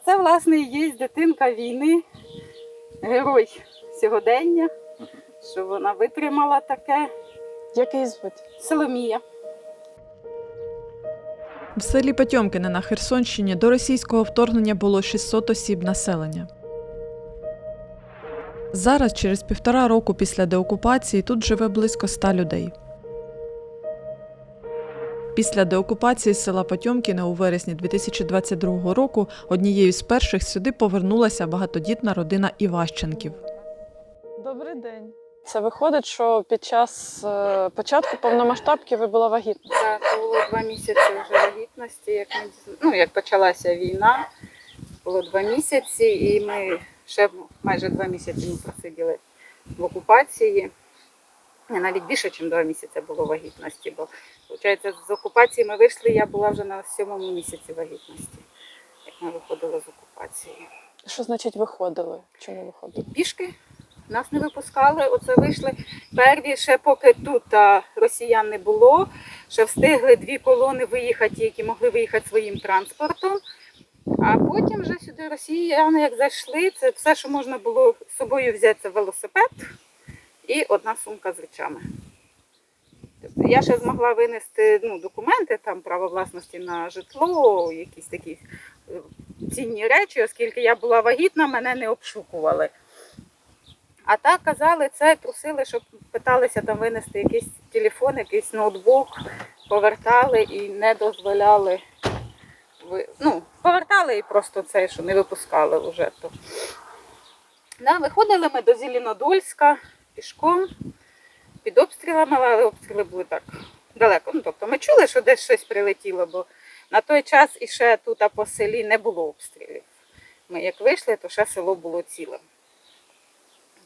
Оце, власне, і є дитинка війни, герой сьогодення, що вона витримала таке. Як її звуть? Соломія. В селі Потьомкине на Херсонщині до російського вторгнення було 600 осіб населення. Зараз, через півтора року після деокупації, тут живе близько ста людей. Після деокупації села Потьомкіне у вересні 2022 року однією з перших сюди повернулася багатодітна родина Іващенків. Добрий день. Це виходить, що під час е, початку повномасштабки ви була вагітна. Так, було два місяці вже вагітності, як ми ну, як почалася війна. Було два місяці, і ми ще майже два місяці ми просиділи в окупації. Навіть більше, ніж два місяці було вагітності, бо виходить, з окупації ми вийшли, я була вже на сьомому місяці вагітності, як ми виходили з окупації. Що значить виходили? Чому виходили? Пішки нас не випускали. Оце вийшли перві, ще поки тут а, росіян не було. Ще встигли дві колони виїхати, які могли виїхати своїм транспортом. А потім вже сюди росіяни, як зайшли, це все, що можна було з собою взяти, це велосипед і одна сумка з речами. Тобто я ще змогла винести ну, документи, там право власності на житло, якісь такі е, цінні речі, оскільки я була вагітна, мене не обшукували. А так казали, це просили, щоб питалися там винести якийсь телефон, якийсь ноутбук, повертали і не дозволяли. Ну, повертали і просто це, що не випускали вже. То. Да, виходили ми до Зеленодольська пішком під обстрілами, але обстріли були так далеко. Ну, тобто ми чули, що десь щось прилетіло, бо на той час іще тут по селі не було обстрілів. Ми як вийшли, то ще село було ціле.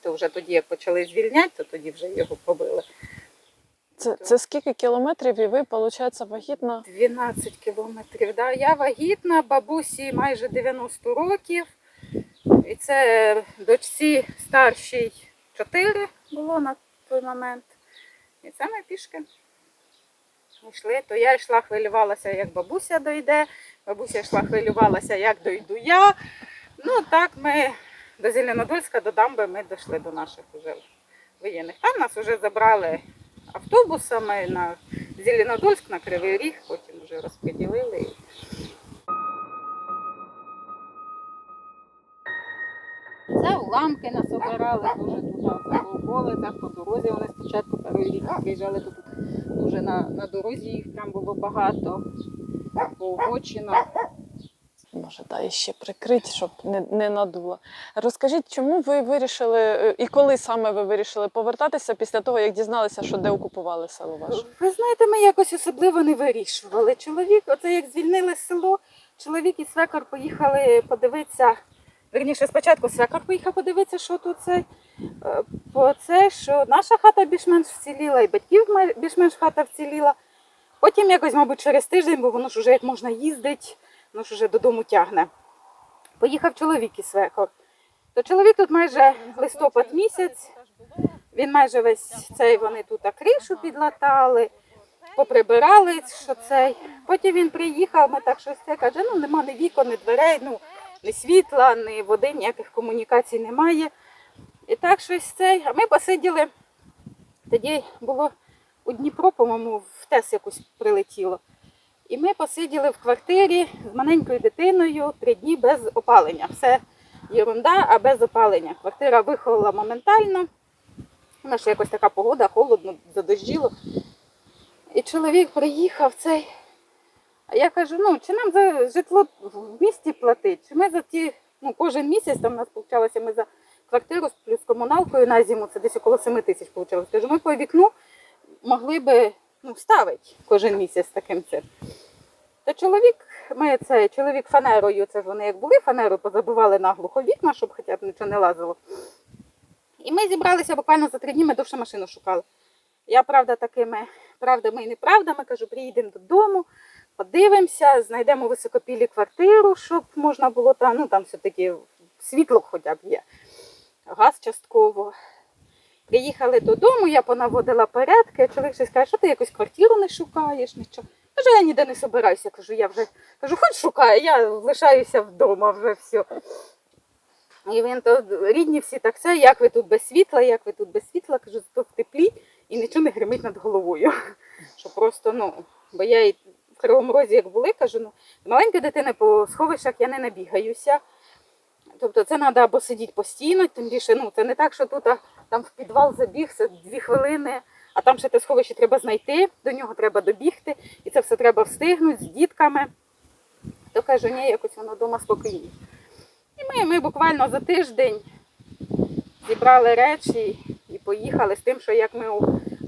То вже тоді, як почали звільняти, то тоді вже його побили. Це, це скільки кілометрів і ви, виходить, вагітна? 12 кілометрів. Да. Я вагітна, бабусі майже 90 років. І це дочці старшій 4 було на той момент. І це ми пішки йшли. То я йшла, хвилювалася, як бабуся дойде. Бабуся йшла, хвилювалася, як дойду я. Ну так ми до Зеленодольська, до дамби ми дійшли до наших уже воєнних. Там нас вже забрали автобусами на Зеленодольськ, на Кривий Ріг, потім вже розподілили. Це уламки нас обирали дуже туди, це по по дорозі. Вони спочатку перший рік приїжджали тут дуже на, на дорозі їх там було багато, по обочинах. Може, да, і ще прикрить, щоб не, не надуло. Розкажіть, чому ви вирішили е, і коли саме ви вирішили повертатися після того, як дізналися, що де окупували село ваше? Ви знаєте, ми якось особливо не вирішували. Чоловік, оце як звільнили село, чоловік і свекор поїхали подивитися. Верніше, спочатку свекор поїхав подивитися, що тут це. е, По це, що наша хата більш-менш вціліла, і батьків більш-менш хата вціліла. Потім якось, мабуть, через тиждень, бо воно ж вже як можна їздити, воно ж вже додому тягне. Поїхав чоловік і свекор. То чоловік тут майже листопад місяць. Він майже весь цей вони тут кришу підлатали, поприбирали, що цей. Потім він приїхав, ми так щось це каже, ну нема ні вікон, ні дверей, ну ні світла, ні води, ніяких комунікацій немає. І так щось цей. А ми посиділи. Тоді було у Дніпро, по-моєму, в ТЕС якусь прилетіло. І ми посиділи в квартирі з маленькою дитиною три дні без опалення. Все єрунда, а без опалення. Квартира вихолола моментально. У нас ще якось така погода, холодно, задощило. І чоловік приїхав цей. А я кажу, ну чи нам за житло в місті платить? Чи ми за ті, ну кожен місяць там у нас получалося, ми за квартиру плюс комуналкою на зиму, це десь около 7 тисяч вийшло. Кажу, ми по вікну могли би ну, ставити кожен місяць таким цим. Та чоловік, ми це чоловік фанерою, це ж вони як були фанерою, позабивали наглухо вікна, щоб хоча б нічого не лазило. І ми зібралися буквально за три дні, ми довше машину шукали. Я, правда, такими правдами і неправдами кажу, приїдемо додому, подивимося, знайдемо високопілі квартиру, щоб можна було там, ну там все-таки світло хоча б є, газ частково. Приїхали додому, я понаводила порядки, чоловік щось каже, що ти якусь квартиру не шукаєш, нічого. Каже, я ніде не собираюся. Кажу, я вже кажу, хоч шукай, я лишаюся вдома вже все. І він то рідні всі так це, як ви тут без світла, як ви тут без світла, кажу, то в теплі і нічого не гримить над головою. Що просто, ну, бо я і Кривому Розі, як були, кажу, ну, маленька дитина по сховищах я не набігаюся. Тобто це треба або сидіти постійно, тим більше, ну, це не так, що тут а, там в підвал забіг, дві хвилини, а там ще те сховище треба знайти, до нього треба добігти, і це все треба встигнути з дітками. То кажу, ні, якось воно вдома спокійніше. І ми, ми буквально за тиждень зібрали речі і поїхали з тим, що як ми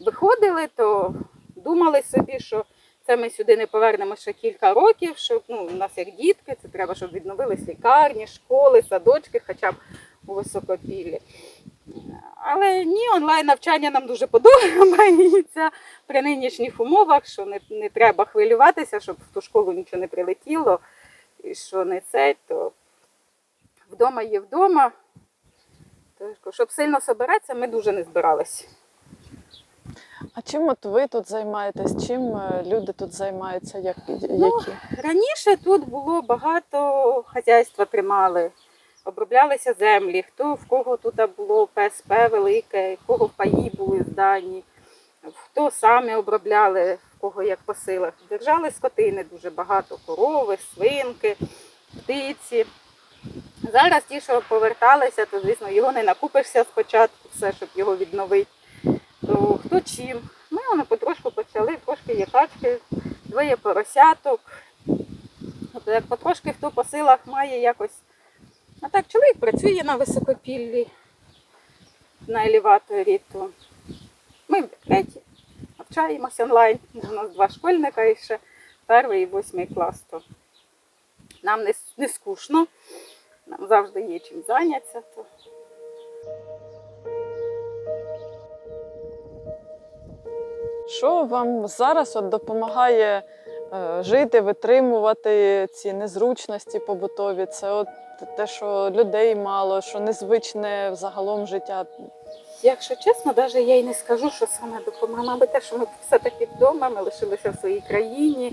виходили, то думали собі, що це ми сюди не повернемо ще кілька років, що ну, у нас як дітки, це треба, щоб відновились лікарні, школи, садочки, хоча б у високопіллі. Але ні, онлайн навчання нам дуже подобається при нинішніх умовах, що не, не треба хвилюватися, щоб в ту школу нічого не прилетіло, і що не це, то вдома є вдома. То, щоб сильно собиратися, ми дуже не збиралися. А чим от ви тут займаєтесь? Чим е, люди тут займаються? Як, Ну, які? Раніше тут було багато хазяйства тримали, оброблялися землі, хто в кого тут було ПСП велике, в кого паї були здані, хто самі обробляли, в кого як по силах. Держали скотини дуже багато, корови, свинки, птиці. Зараз ті, що поверталися, то звісно його не накупишся спочатку, все, щоб його відновити. То хто чим. Ми воно потрошку почали, трошки є качки, двоє поросяток. Тобто як потрошки хто по силах має якось. А так чоловік працює на високопіллі, на елеваторі, то ми в декреті, навчаємося онлайн. У нас два школьника і ще перший і восьмий клас. То нам не, не скучно, нам завжди є чим зайнятися. То. Що вам зараз от допомагає е, жити, витримувати ці незручності побутові? Це от те, що людей мало, що незвичне взагалом життя. Якщо чесно, навіть я й не скажу, що саме допомагає. Мабуть, те, що ми все-таки вдома, ми лишилися в своїй країні,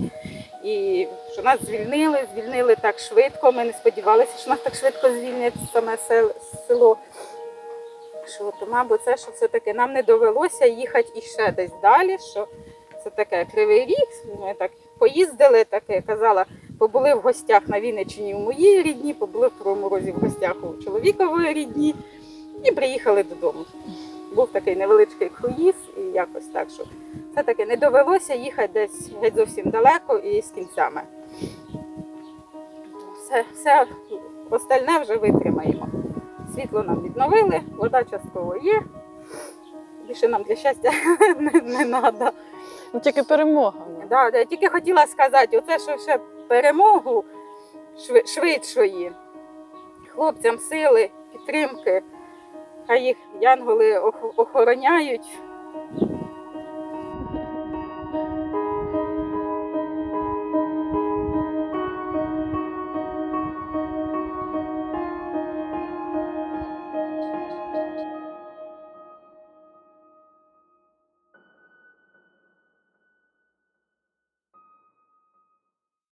і що нас звільнили, звільнили так швидко. Ми не сподівалися, що нас так швидко звільнять саме сел- село. Що, то, мабуть, це що все-таки нам не довелося їхати іще десь далі. Що це таке кривий ріг. Ми так поїздили, таке казала, побули в гостях на Вінниччині у моїй рідні, побули в Кривому Розі в гостях у чоловікової рідні і приїхали додому. Був такий невеличкий круїз, і якось так, що все-таки не довелося їхати десь геть зовсім далеко і з кінцями. Все, все остальне вже витримаємо. Світло нам відновили, вода частково є. Більше нам для щастя не, треба. Ну тільки перемога. Да, да, я тільки хотіла сказати, оце що ще перемогу швидшої, хлопцям сили, підтримки, хай їх янголи охороняють.